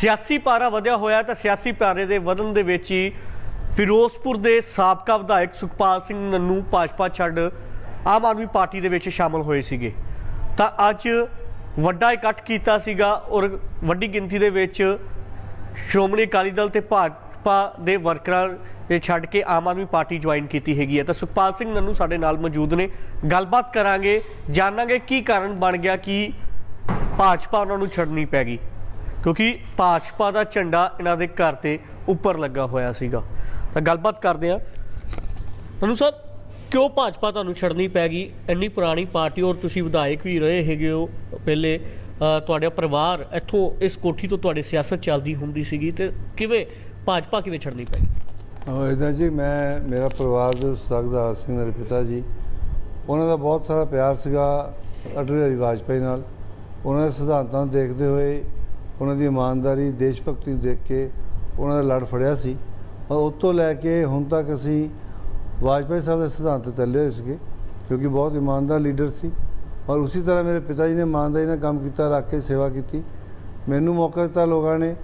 ਸਿਆਸੀ ਪਾਰਾ ਵਧਿਆ ਹੋਇਆ ਤਾਂ ਸਿਆਸੀ ਪਾਰੇ ਦੇ ਵਧਣ ਦੇ ਵਿੱਚ ਹੀ ਫਿਰੋਜ਼ਪੁਰ ਦੇ ਸਾਬਕਾ ਵਿਧਾਇਕ ਸੁਖਪਾਲ ਸਿੰਘ ਨੰਨੂ ਭਾਜਪਾ ਛੱਡ ਆਮ ਆਦਮੀ ਪਾਰਟੀ ਦੇ ਵਿੱਚ ਸ਼ਾਮਲ ਹੋਏ ਸੀਗੇ। ਤਾਂ ਅੱਜ ਵੱਡਾ ਇਕੱਠ ਕੀਤਾ ਸੀਗਾ ਔਰ ਵੱਡੀ ਗਿਣਤੀ ਦੇ ਵਿੱਚ ਸ਼੍ਰੋਮਣੀ ਅਕਾਲੀ ਦਲ ਤੇ ਭਾਜਪਾ ਦੇ ਵਰਕਰਾਂ ਨੇ ਛੱਡ ਕੇ ਆਮ ਆਦਮੀ ਪਾਰਟੀ ਜੁਆਇਨ ਕੀਤੀ ਹੈਗੀ ਹੈ। ਤਾਂ ਸੁਖਪਾਲ ਸਿੰਘ ਨੰਨੂ ਸਾਡੇ ਨਾਲ ਮੌਜੂਦ ਨੇ। ਗੱਲਬਾਤ ਕਰਾਂਗੇ, ਜਾਣਾਂਗੇ ਕੀ ਕਾਰਨ ਬਣ ਗਿਆ ਕਿ ਭਾਜਪਾ ਉਹਨਾਂ ਨੂੰ ਛੱਡਣੀ ਪੈ ਗਈ। ਕਿਉਂਕਿ ਭਾਜਪਾ ਦਾ ਝੰਡਾ ਇਹਨਾਂ ਦੇ ਘਰ ਤੇ ਉੱਪਰ ਲੱਗਾ ਹੋਇਆ ਸੀਗਾ। ਤਾਂ ਗੱਲਬਾਤ ਕਰਦੇ ਆ ਨੰਨੂ ਸਾਹਿਬ, ਕਿਉਂ ਭਾਜਪਾ ਤੁਹਾਨੂੰ ਛੱਡਣੀ ਪੈ ਗਈ? ਇੰਨੀ ਪੁਰਾਣੀ ਪਾਰਟੀ ਔਰ ਤੁਸੀਂ ਵਿਧਾਇਕ ਵੀ ਰਹੇ ਹੈਗੇ ਹੋ ਪਹਿਲੇ ਤੁਹਾਡਾ ਪਰਿਵਾਰ ਇੱਥੋਂ ਇਸ ਕੋਠੀ ਤੋਂ ਤੁਹਾਡੀ ਸਿਆਸਤ ਚੱਲਦੀ ਹੁੰਦੀ ਸੀਗੀ ਤੇ ਕਿਵੇਂ ਭਾਜਪਾ ਕਿਵੇਂ ਛੱਡਣੀ ਪੈ ਗਈ? ਜੀ, ਮੈਂ, ਮੇਰਾ ਪਰਿਵਾਰ ਦੇ ਸਰਦਾਰ ਸਿੰਘ ਮੇਰੇ ਪਿਤਾ ਜੀ, ਉਹਨਾਂ ਦਾ ਬਹੁਤ ਸਾਰਾ ਪਿਆਰ ਸੀਗਾ ਅਟਲ ਬਿਹਾਰੀ ਵਾਜਪਾਈ ਨਾਲ। ਉਹਨਾਂ ਦੇ ਸਿਧਾਂਤਾਂ ਨੂੰ ਦੇਖਦੇ ਹੋਏ ਉਹਨਾਂ ਦੀ ਇਮਾਨਦਾਰੀ, ਦੇਸ਼ ਭਗਤੀ ਨੂੰ ਦੇਖ ਕੇ ਉਹਨਾਂ ਦਾ ਲੜ ਫੜਿਆ ਸੀ। ਔਰ ਉਸ ਤੋਂ ਲੈ ਕੇ ਹੁਣ ਤੱਕ ਅਸੀਂ ਵਾਜਪਾਈ ਸਾਹਿਬ ਦੇ ਸਿਧਾਂਤ ਤੇ ਚੱਲੇ ਹੋਏ ਸੀਗੇ, ਕਿਉਂਕਿ ਬਹੁਤ ਇਮਾਨਦਾਰ ਲੀਡਰ ਸੀ। ਔਰ ਉਸੇ ਤਰ੍ਹਾਂ ਮੇਰੇ ਪਿਤਾ ਜੀ ਨੇ ਇਮਾਨਦਾਰੀ ਨਾਲ ਕੰਮ ਕੀਤਾ, ਰੱਖ ਕੇ ਸੇਵਾ ਕੀਤੀ। ਮੈਨੂੰ ਮੌਕਾ ਦਿੱਤਾ ਲੋਕਾਂ ਨੇ।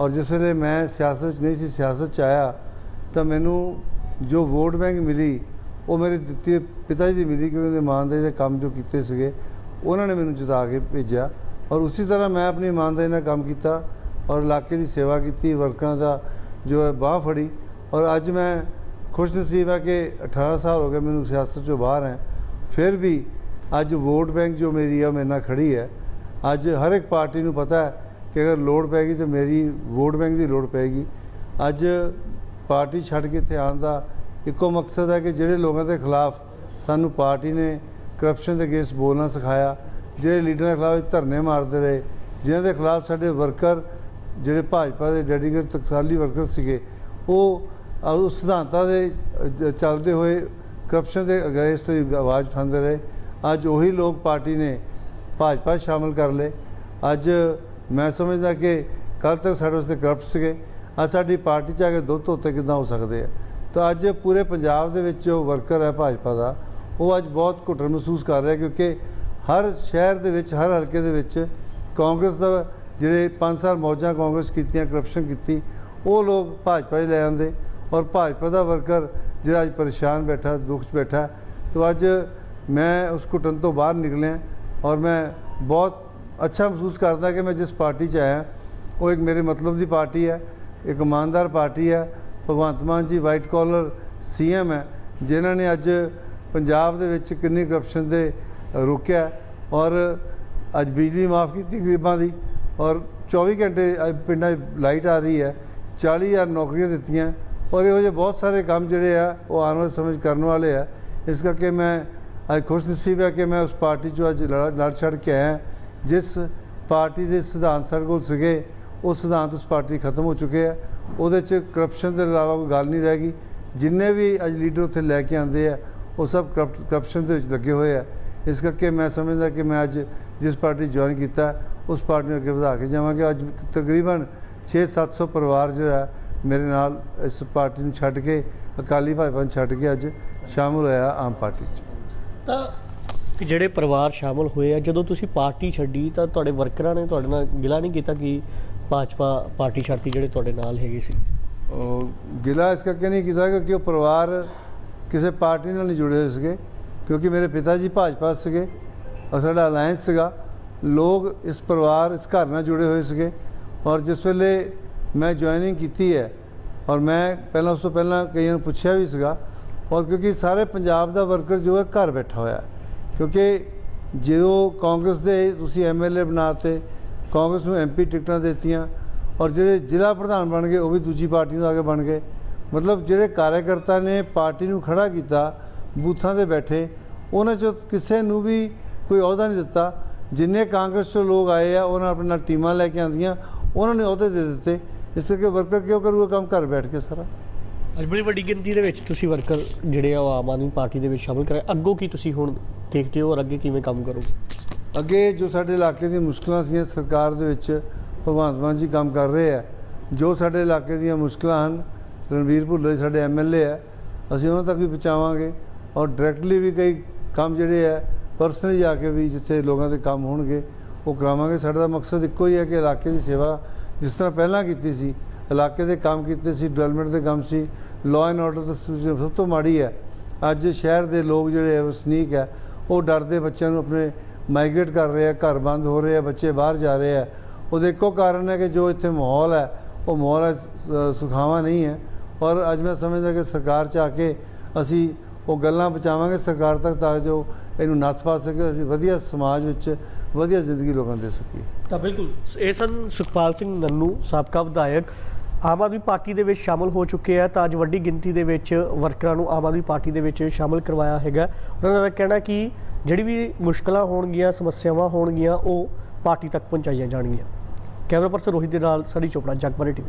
ਔਰ ਜਿਸ ਵੇਲੇ ਮੈਂ ਸਿਆਸਤ ਵਿੱਚ ਨਹੀਂ ਸੀ, ਸਿਆਸਤ ਚ ਆਇਆ, ਤਾਂ ਮੈਨੂੰ ਜੋ ਵੋਟ ਬੈਂਕ ਮਿਲੀ, ਉਹ ਮੇਰੇ ਦਿੱਤੀ ਪਿਤਾ ਜੀ ਦੀ ਮਿਲੀ ਕਿਉਂਕਿ ਉਹਨੇ ਇਮਾਨਦਾਰੀ ਦੇ ਕੰਮ ਜੋ ਕੀਤੇ ਸੀਗੇ, ਉਹਨਾਂ ਨੇ ਮੈਨੂੰ ਜਿਤਾ ਕੇ ਭੇਜਿਆ। ਔਰ ਉਸੇ ਤਰ੍ਹਾਂ ਮੈਂ ਆਪਣੀ ਇਮਾਨਦਾਰੀ ਨਾਲ ਕੰਮ ਕੀਤਾ ਔਰ ਇਲਾਕੇ ਦੀ ਸੇਵਾ ਕੀਤੀ, ਵਰਕਰਾਂ ਦਾ ਜੋ ਹੈ ਬਾਹ ਫੜੀ ਔਰ ਅੱਜ ਮੈਂ ਖੁਸ਼ ਨਸੀਬ ਹੈ ਕਿ 18 ਸਾਲ ਹੋ ਗਏ ਮੈਨੂੰ ਸਿਆਸਤ ਚੋਂ ਬਾਹਰ ਹੈ। ਫਿਰ ਵੀ ਅੱਜ ਵੋਟ ਬੈਂਕ ਜੋ ਮੇਰੀ ਆ ਮੇਰੇ ਨਾਲ ਖੜੀ ਹੈ। ਅੱਜ ਹਰ ਇੱਕ ਪਾਰਟੀ ਨੂੰ ਪਤਾ ਹੈ ਕਿ ਅਗਰ ਲੋੜ ਪੈਗੀ ਤਾਂ ਮੇਰੀ ਵੋਟ ਬੈਂਕ ਦੀ ਲੋੜ ਪੈਗੀ। ਅੱਜ ਪਾਰਟੀ ਛੱਡ ਕੇ ਇੱਥੇ ਆਉਣ ਦਾ ਇੱਕੋ ਮਕਸਦ ਹੈ ਕਿ ਜਿਹੜੇ ਲੋਕਾਂ ਦੇ ਖਿਲਾਫ ਸਾਨੂੰ ਪਾਰਟੀ ਨੇ ਕਰਪਸ਼ਨ ਦੇ ਅਗੇਂਸਟ ਬੋਲਣਾ ਸਿਖਾਇਆ ਜਿਹੜੇ ਲੀਡਰਾਂ ਖਿਲਾਫ ਧਰਨੇ ਮਾਰਦੇ ਰਹੇ, ਜਿਨ੍ਹਾਂ ਦੇ ਖਿਲਾਫ ਸਾਡੇ ਵਰਕਰ, ਜਿਹੜੇ ਭਾਜਪਾ ਦੇ ਡੈਡੀਕੇਟ ਤਕਸਾਲੀ ਵਰਕਰ ਸੀਗੇ, ਉਹ ਉਸ ਸਿਧਾਂਤਾਂ ਦੇ ਚੱਲਦੇ ਹੋਏ ਕਰਪਸ਼ਨ ਦੇ ਅਗੇਂਸਟ ਆਵਾਜ਼ ਉਠਾਉਂਦੇ ਰਹੇ। ਅੱਜ ਉਹੀ ਲੋਕ ਪਾਰਟੀ ਨੇ ਭਾਜਪਾ 'ਚ ਸ਼ਾਮਲ ਕਰ ਲਏ। ਅੱਜ ਮੈਂ ਸਮਝਦਾ ਕਿ ਕੱਲ ਤੱਕ ਸਾਡੇ ਵਾਸਤੇ ਕਰਪਟ ਸੀਗੇ। ਅੱਜ ਸਾਡੀ ਪਾਰਟੀ 'ਚ ਆ ਕੇ ਦੁੱਧ ਧੋਤੇ ਕਿੱਦਾਂ ਹੋ ਸਕਦੇ ਆ? ਤਾਂ ਅੱਜ ਪੂਰੇ ਪੰਜਾਬ ਦੇ ਵਿੱਚ ਜੋ ਵਰਕਰ ਹੈ ਭਾਜਪਾ ਦਾ, ਉਹ ਅੱਜ ਬਹੁਤ ਘੁੱਟਣ ਮਹਿਸੂਸ ਕਰ ਰਿਹਾ ਕਿਉਂਕਿ ਹਰ ਸ਼ਹਿਰ ਦੇ ਵਿੱਚ, ਹਰ ਹਲਕੇ ਦੇ ਵਿੱਚ ਕਾਂਗਰਸ ਦਾ ਜਿਹੜੇ 5 ਸਾਲ ਮੌਜਾਂ ਕਾਂਗਰਸ ਕੀਤੀਆਂ ਕਰਪਸ਼ਨ ਕੀਤੀ, ਉਹ ਲੋਕ ਭਾਜਪਾ 'ਚ ਲੈ ਆਉਂਦੇ ਔਰ ਭਾਜਪਾ ਦਾ ਵਰਕਰ ਜਿਹੜਾ ਅੱਜ ਪਰੇਸ਼ਾਨ ਬੈਠਾ, ਦੁੱਖ 'ਚ ਬੈਠਾ ਤਾਂ ਅੱਜ ਮੈਂ ਉਸ ਘੁੱਟਣ ਤੋਂ ਬਾਹਰ ਨਿਕਲਿਆ ਔਰ ਮੈਂ ਬਹੁਤ ਅੱਛਾ ਮਹਿਸੂਸ ਕਰਦਾ ਕਿ ਮੈਂ ਜਿਸ ਪਾਰਟੀ 'ਚ ਆਇਆ, ਉਹ ਇੱਕ ਮੇਰੇ ਮਤਲਬ ਦੀ ਪਾਰਟੀ ਹੈ, ਇੱਕ ਇਮਾਨਦਾਰ ਪਾਰਟੀ ਹੈ, ਭਗਵੰਤ ਮਾਨ ਜੀ ਵਾਈਟ ਕਾਲਰ ਸੀਐਮ ਹੈ, ਜਿਨ੍ਹਾਂ ਨੇ ਅੱਜ ਪੰਜਾਬ ਦੇ ਵਿੱਚ ਕਿੰਨੀ ਕਰਪਸ਼ਨ ਦੇ ਰੋਕਿਆ ਔਰ ਅੱਜ ਬਿਜਲੀ ਮਾਫ ਕੀਤੀ ਗਰੀਬਾਂ ਦੀ ਔਰ 24 ਘੰਟੇ ਅੱਜ ਪਿੰਡਾਂ 'ਚ ਲਾਈਟ ਆ ਰਹੀ ਹੈ 40000 ਨੌਕਰੀਆਂ ਦਿੱਤੀਆਂ ਔਰ ਇਹੋ ਜਿਹੇ ਬਹੁਤ ਸਾਰੇ ਕੰਮ ਜਿਹੜੇ ਆ, ਉਹ ਆਉਣ ਵਾਲੇ ਸਮਝ ਕਰਨ ਵਾਲੇ ਆ। ਇਸ ਕਰਕੇ ਮੈਂ ਅੱਜ ਖੁਸ਼ ਨਸੀਬ ਹੈ ਕਿ ਮੈਂ ਉਸ ਪਾਰਟੀ 'ਚੋਂ ਅੱਜ ਲੜ ਲੜ ਛੜ ਕੇ ਆਇਆ। ਜਿਸ ਪਾਰਟੀ ਦੇ ਸਿਧਾਂਤ ਸਾਡੇ ਕੋਲ ਸੀਗੇ, ਉਹ ਸਿਧਾਂਤ ਉਸ ਪਾਰਟੀ ਖਤਮ ਹੋ ਚੁੱਕੇ ਆ। ਉਹਦੇ 'ਚ ਕਰਪਸ਼ਨ ਦੇ ਇਲਾਵਾ ਕੋਈ ਗੱਲ ਨਹੀਂ ਰਹਿ ਗਈ। ਜਿੰਨੇ ਵੀ ਅੱਜ ਲੀਡਰ ਉੱਥੇ ਲੈ ਕੇ ਆਉਂਦੇ ਆ, ਉਹ ਸਭ ਕਰਪਸ਼ਨ ਦੇ ਵਿੱਚ ਲੱਗੇ ਹੋਏ ਆ। ਇਸ ਕਰਕੇ ਮੈਂ ਸਮਝਦਾ ਕਿ ਮੈਂ ਅੱਜ ਜਿਸ ਪਾਰਟੀ ਜੁਆਇਨ ਕੀਤਾ ਉਸ ਪਾਰਟੀ ਨੂੰ ਅੱਗੇ ਵਧਾ ਕੇ ਜਾਵਾਂਗੇ। ਅੱਜ ਤਕਰੀਬਨ 6-700 ਪਰਿਵਾਰ ਜਿਹੜਾ ਹੈ, ਮੇਰੇ ਨਾਲ ਇਸ ਪਾਰਟੀ ਨੂੰ ਛੱਡ ਕੇ ਅਕਾਲੀ ਭਾਜਪਾ ਨੂੰ ਛੱਡ ਕੇ ਅੱਜ ਸ਼ਾਮਲ ਹੋਇਆ ਆਮ ਪਾਰਟੀ 'ਚ। ਤਾਂ ਜਿਹੜੇ ਪਰਿਵਾਰ ਸ਼ਾਮਲ ਹੋਏ ਆ ਜਦੋਂ ਤੁਸੀਂ ਪਾਰਟੀ ਛੱਡੀ ਤਾਂ ਤੁਹਾਡੇ ਵਰਕਰਾਂ ਨੇ ਤੁਹਾਡੇ ਨਾਲ ਗਿਲਾ ਨਹੀਂ ਕੀਤਾ ਕਿ ਭਾਜਪਾ ਪਾਰਟੀ ਛੱਡਤੀ ਜਿਹੜੇ ਤੁਹਾਡੇ ਨਾਲ ਹੈਗੇ ਸੀ? ਉਹ ਗਿਲਾ ਇਸ ਕਰਕੇ ਨਹੀਂ ਕੀਤਾ ਕਿਉਂਕਿ ਉਹ ਪਰਿਵਾਰ ਕਿਸੇ ਪਾਰਟੀ ਨਾਲ ਨਹੀਂ ਜੁੜੇ ਹੋਏ ਸੀਗੇ। ਕਿਉਂਕਿ ਮੇਰੇ ਪਿਤਾ ਜੀ ਭਾਜਪਾ ਸੀਗੇ, ਔਰ ਸਾਡਾ ਅਲਾਈਅੰਸ ਸੀਗਾ। ਲੋਕ ਇਸ ਪਰਿਵਾਰ, ਇਸ ਘਰ ਨਾਲ ਜੁੜੇ ਹੋਏ ਸੀਗੇ। ਔਰ ਜਿਸ ਵੇਲੇ ਮੈਂ ਜੁਆਇਨਿੰਗ ਕੀਤੀ ਹੈ, ਔਰ ਮੈਂ ਪਹਿਲਾਂ ਉਸ ਤੋਂ ਪਹਿਲਾਂ ਕਈਆਂ ਨੂੰ ਪੁੱਛਿਆ ਵੀ ਸੀਗਾ, ਔਰ ਕਿਉਂਕਿ ਸਾਰੇ ਪੰਜਾਬ ਦਾ ਵਰਕਰ ਜੋ ਹੈ ਘਰ ਬੈਠਾ ਹੋਇਆ ਕਿਉਂਕਿ ਜਦੋਂ ਕਾਂਗਰਸ ਦੇ ਤੁਸੀਂ ਐਮਐਲਏ ਬਣਾਤੇ, ਕਾਂਗਰਸ ਨੂੰ ਐਮਪੀ ਟਿਕਟਾਂ ਦਿੱਤੀਆਂ, ਔਰ ਜਿਹੜੇ ਜ਼ਿਲ੍ਹਾ ਪ੍ਰਧਾਨ ਬਣ ਗਏ, ਉਹ ਵੀ ਦੂਜੀ ਪਾਰਟੀ ਤੋਂ ਆ ਕੇ ਬਣ ਗਏ। ਮਤਲਬ ਜਿਹੜੇ ਕਾਰਜਕਰਤਾ ਨੇ ਪਾਰਟੀ ਨੂੰ ਖੜਾ ਕੀਤਾ ਬੂਥਾਂ ਤੇ ਬੈਠੇ ਉਹਨਾਂ ਚੋਂ ਕਿਸੇ ਨੂੰ ਵੀ ਕੋਈ ਅਹੁਦਾ ਨਹੀਂ ਦਿੱਤਾ। ਜਿੰਨੇ ਕਾਂਗਰਸ ਤੋਂ ਲੋਕ ਆਏ ਆ ਉਹਨਾਂ ਆਪਣੇ ਨਾਲ ਟੀਮਾਂ ਲੈ ਕੇ ਆਂਦੀਆਂ ਉਹਨਾਂ ਨੇ ਅਹੁਦੇ ਦੇ ਦਿੱਤੇ। ਇਸ ਕਰਕੇ ਵਰਕਰ ਕਿਉਂ ਕਰੂਗਾ ਕੰਮ ਘਰ ਬੈਠ ਕੇ ਸਾਰਾ? ਅੱਜ ਬੜੀ ਵੱਡੀ ਗਿਣਤੀ ਦੇ ਵਿੱਚ ਤੁਸੀਂ ਵਰਕਰ ਜਿਹੜੇ ਆ ਆਮ ਆਦਮੀ ਪਾਰਟੀ ਦੇ ਵਿੱਚ ਸ਼ਾਮਲ ਕਰਾਏ। ਅੱਗੋਂ ਕੀ ਤੁਸੀਂ ਹੁਣ ਦੇਖਦੇ ਹੋ ਔਰ ਅੱਗੇ ਕਿਵੇਂ ਕੰਮ ਕਰੋਗੇ? ਅੱਗੇ ਜੋ ਸਾਡੇ ਇਲਾਕੇ ਦੀਆਂ ਮੁਸ਼ਕਲਾਂ ਸੀਗੀਆਂ ਸਰਕਾਰ ਦੇ ਵਿੱਚ ਭਗਵੰਤ ਮਾਨ ਜੀ ਕੰਮ ਕਰ ਰਹੇ ਆ ਜੋ ਸਾਡੇ ਇਲਾਕੇ ਦੀਆਂ ਮੁਸ਼ਕਲਾਂ ਹਨ ਰਣਵੀਰ ਭੁੱਲਰ ਸਾਡੇ ਐਮਐਲਏ ਆ ਅਸੀਂ ਉਹਨਾਂ ਤੱਕ ਵੀ ਪਹੁੰਚਾਵਾਂਗੇ। ਔਰ ਡਾਇਰੈਕਟਲੀ ਵੀ ਕਈ ਕੰਮ ਜਿਹੜੇ ਆ ਪਰਸਨਲੀ ਜਾ ਕੇ ਵੀ ਜਿੱਥੇ ਲੋਕਾਂ ਦੇ ਕੰਮ ਹੋਣਗੇ ਉਹ ਕਰਾਵਾਂਗੇ। ਸਾਡਾ ਦਾ ਮਕਸਦ ਇੱਕੋ ਹੀ ਹੈ ਕਿ ਇਲਾਕੇ ਦੀ ਸੇਵਾ ਜਿਸ ਤਰ੍ਹਾਂ ਪਹਿਲਾਂ ਕੀਤੀ ਸੀ ਇਲਾਕੇ ਦੇ ਕੰਮ ਕੀਤੇ ਸੀ ਡਿਵੈਲਪਮੈਂਟ ਦੇ ਕੰਮ ਸੀ ਲਾਅ ਐਂਡ ਆਰਡਰ ਦੀ ਸਭ ਤੋਂ ਮਾੜੀ ਹੈ। ਅੱਜ ਸ਼ਹਿਰ ਦੇ ਲੋਕ ਜਿਹੜੇ ਹੈ ਵਸਨੀਕ ਹੈ। ਉਹ ਡਰਦੇ ਬੱਚਿਆਂ ਨੂੰ ਆਪਣੇ ਮਾਈਗ੍ਰੇਟ ਕਰ ਰਹੇ ਆ ਘਰ ਬੰਦ ਹੋ ਰਹੇ ਆ ਬੱਚੇ ਬਾਹਰ ਜਾ ਰਹੇ ਆ। ਉਹਦੇ ਇੱਕੋ ਕਾਰਨ ਹੈ ਕਿ ਜੋ ਇੱਥੇ ਮਾਹੌਲ ਹੈ ਉਹ ਮਾਹੌਲ ਹੈ, ਸੁਖਾਵਾਂ ਨਹੀਂ ਹੈ। ਔਰ ਅੱਜ ਮੈਂ ਸਮਝਦਾ ਕਿ ਸਰਕਾਰ ਚ ਆ ਕੇ ਅਸੀਂ ਉਹ ਗੱਲਾਂ ਪਹੁੰਚਾਵਾਂਗੇ, ਸਰਕਾਰ ਤੱਕ ਤਾਂ ਜੋ ਇਹਨੂੰ ਨੱਥ ਪਾ ਸਕੇ, ਅਸੀਂ ਵਧੀਆ ਸਮਾਜ ਵਿੱਚ ਵਧੀਆ ਜ਼ਿੰਦਗੀ ਲੋਕਾਂ ਦੇ ਸਕੀਏ। ਤਾਂ ਬਿਲਕੁਲ। ਇਹ ਸਨ ਸੁਖਪਾਲ ਸਿੰਘ ਨੰਨੂ, ਸਾਬਕਾ ਵਿਧਾਇਕ। ਆਮ ਆਦਮੀ ਪਾਰਟੀ ਦੇ ਵਿੱਚ ਸ਼ਾਮਲ ਹੋ ਚੁੱਕੇ ਆ, ਤਾਂ ਅੱਜ ਵੱਡੀ ਗਿਣਤੀ ਦੇ ਵਿੱਚ ਵਰਕਰਾਂ ਨੂੰ ਆਮ ਆਦਮੀ ਪਾਰਟੀ ਦੇ ਵਿੱਚ ਸ਼ਾਮਲ ਕਰਵਾਇਆ ਹੈਗਾ। ਉਹਨਾਂ ਦਾ ਕਹਿਣਾ ਕਿ ਜਿਹੜੀ ਵੀ ਮੁਸ਼ਕਲਾਂ ਹੋਣਗੀਆਂ, ਸਮੱਸਿਆਵਾਂ ਹੋਣਗੀਆਂ, ਉਹ ਪਾਰਟੀ ਤੱਕ ਪਹੁੰਚਾਈਆਂ ਜਾਣਗੀਆਂ। ਕੈਮਰਾ ਪਰਸਨ ਰੋਹਿਤ ਦੇ ਨਾਲ ਸਨੀ ਚੋਪੜਾ ਜਗਬਾਨੀ ਟੀਵੀ।